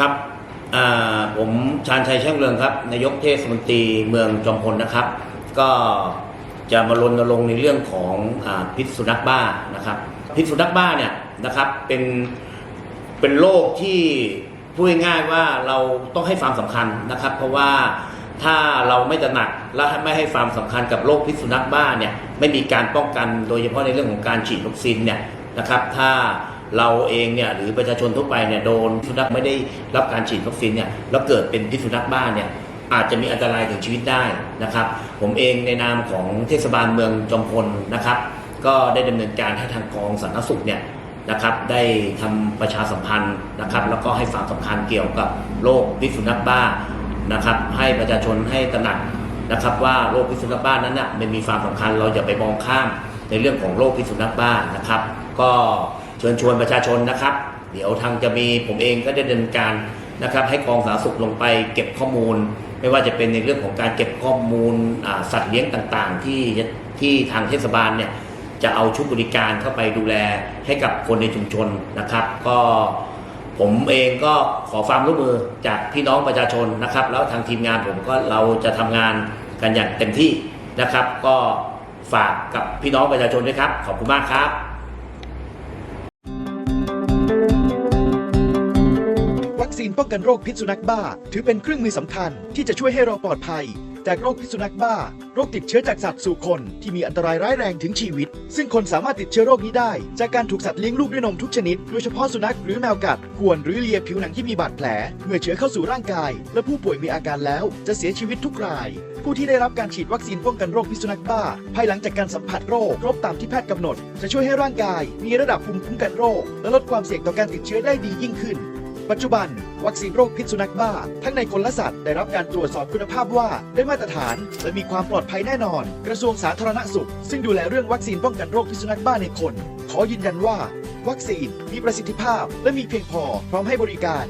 ครับผมชาญชัยแช่งเรืองครับนายกเทศมนตรีเมืองจอมพลนะครับ ก็จะมารณรงค์ในเรื่องของอพิษสุนัขบ้านะครับ พิษสุนัขบ้าเนี่ยนะครับเป็นเป็นโรคที่พูดง่ายๆว่าเราต้องให้ความสำคัญนะครับ เพราะว่าถ้าเราไม่ตระหนักและไม่ให้ความสำคัญกับโรคพิษสุนัขบ้าเนี่ยไม่มีการป้องกันโดยเฉพาะในเรื่องของการฉีดวัคซีนเนี่ยนะครับ ถ้า เราเองเนี่ยหรือประชาชนทั่วไปเนี่ยโดนสุนัขไม่ได้รับการฉีดวัคซีนเนี่ยแล้วเกิดเป็นพิษสุนัขบ้าเนี่ยอาจจะมีอันตรายถึงชีวิตได้นะครับ ผมเองในนามของเทศบาลเมืองจอมพลนะครับ ก็ได้ดำเนินการให้ทางกองสาธารณสุขเนี่ยนะครับ ได้ทำประชาสัมพันธ์นะครับ แล้วก็ให้ความสำคัญเกี่ยวกับโรคพิษสุนัขบ้านะครับ ให้ประชาชนให้ตระหนักนะครับ ว่าโรคพิษสุนัขบ้านั้นน่ะมันมีความสำคัญเราอย่าไปมองข้ามในเรื่องของโรคพิษสุนัขบ้านะครับ ก็ เชิญชวนประชาชนนะครับ เดี๋ยวทางจะมีผมเองก็ได้ดำเนินการนะครับ ให้กองสาธารณสุขลงไปเก็บข้อมูล ไม่ว่าจะเป็นในเรื่องของการเก็บข้อมูลสัตว์เลี้ยงต่างๆ ที่ที่ทางเทศบาลเนี่ยจะเอาชุดบริการเข้าไปดูแลให้กับคนในชุมชนนะครับ ก็ผมเองก็ขอความร่วมมือจากพี่น้องประชาชนนะครับ แล้วทางทีมงานผมก็เราจะทำงานกันอย่างเต็มที่นะครับ ก็ฝากกับพี่น้องประชาชนด้วยครับ ขอบคุณมากครับ คซีนป้องกันโรคพิษสุนัขบ้า ถือเป็นเครื่องมือสำคัญที่จะช่วยให้เราปลอดภัย จากโรคพิษสุนัขบ้า โรคติดเชื้อจากสัตว์สู่คนที่มีอันตรายร้ายแรงถึงชีวิต ซึ่งคนสามารถติดเชื้อโรคนี้ได้ จากการถูกสัตว์เลี้ยงลูกด้วยนมทุกชนิด โดยเฉพาะสุนัขหรือแมวกัดข่วนหรือเลียผิวหนังที่มีบาดแผล เมื่อเชื้อเข้าสู่ร่างกาย และผู้ป่วยมีอาการแล้ว จะเสียชีวิตทุกราย ผู้ที่ได้รับการฉีดวัคซีนป้องกันโรคพิษสุนัขบ้า ภายหลังจากการสัมผัสโรคครบตามที่แพทย์กำหนด จะช่วยให้ร่างกาย มีระดับภูมิคุ้มกันโรค และลดความเสี่ยงต่อการติดเชื้อได้ดียิ่งขึ้น ปัจจุบัน วัคซีนโรคพิษสุนัขบ้า ทั้งในคนและสัตว์ ได้รับการตรวจสอบคุณภาพว่าได้มาตรฐาน และมีความปลอดภัยแน่นอน กระทรวงสาธารณสุข ซึ่งดูแลเรื่องวัคซีนป้องกันโรคพิษสุนัขบ้าในคน ขอยืนยันว่า วัคซีนมีประสิทธิภาพ และมีเพียงพอพร้อมให้บริการ